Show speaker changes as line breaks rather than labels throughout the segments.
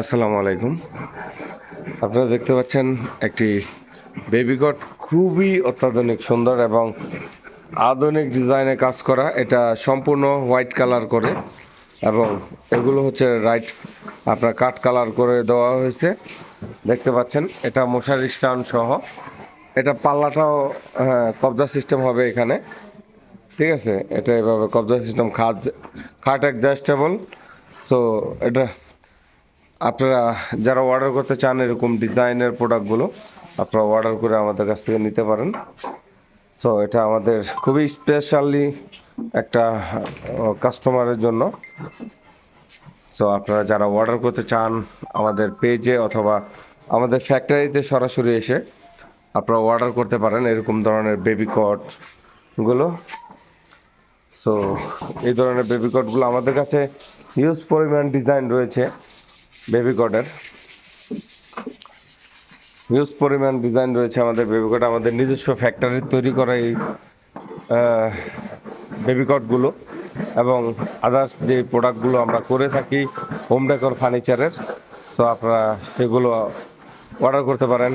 আসসালামু আলাইকুম। আপনারা দেখতে পাচ্ছেন একটি বেবিকট খুবই অত্যাধুনিক সুন্দর এবং আধুনিক ডিজাইনে কাজ করা। এটা সম্পূর্ণ হোয়াইট কালার করে এবং এগুলো হচ্ছে রাইট আপনার কাঠ কালার করে দেওয়া হয়েছে। দেখতে পাচ্ছেন এটা মশারি স্টান সহ। এটা পাল্লাটাও হ্যাঁ, কবজা সিস্টেম হবে এখানে। ঠিক আছে এটা এভাবে কবজা সিস্টেম খাট খাট অ্যাডজাস্টেবল। তো এটা আপনারা যারা অর্ডার করতে চান এরকম ডিজাইনের প্রোডাক্টগুলো আপনারা অর্ডার করে আমাদের কাছ থেকে নিতে পারেন। সো এটা আমাদের খুবই স্পেশালি একটা কাস্টমারের জন্য। সো আপনারা যারা অর্ডার করতে চান আমাদের পেজে অথবা আমাদের ফ্যাক্টরিতে সরাসরি এসে আপনারা অর্ডার করতে পারেন এরকম ধরনের বেবি কটগুলো সো এই ধরনের বেবি কটগুলো আমাদের কাছে হিউজ পরিমাণ ডিজাইন রয়েছে বেবি কটের। হিউজ পরিমাণ ডিজাইন রয়েছে আমাদের বেবি কট। আমাদের নিজস্ব ফ্যাক্টরির তৈরি করা এই বেবি কটগুলো এবং আদার্স যে প্রোডাক্টগুলো আমরা করে থাকি হোম ডেকর ফার্নিচারের তো আপনারা সেগুলো অর্ডার করতে পারেন।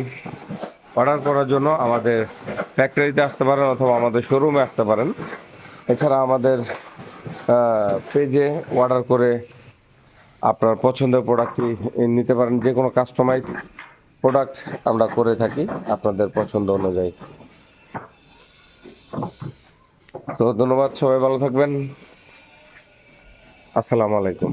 অর্ডার করার জন্য আমাদের ফ্যাক্টরিতে আসতে পারেন অথবা আমাদের শোরুমে আসতে পারেন। এছাড়া আমাদের পেজে অর্ডার করে আপনার পছন্দের প্রোডাক্টটি নিতে পারেন। যে কোনো কাস্টমাইজ প্রোডাক্ট আমরা করে থাকি আপনাদের পছন্দ অনুযায়ী। তো ধন্যবাদ, সবাই ভালো থাকবেন। আসসালামু আলাইকুম।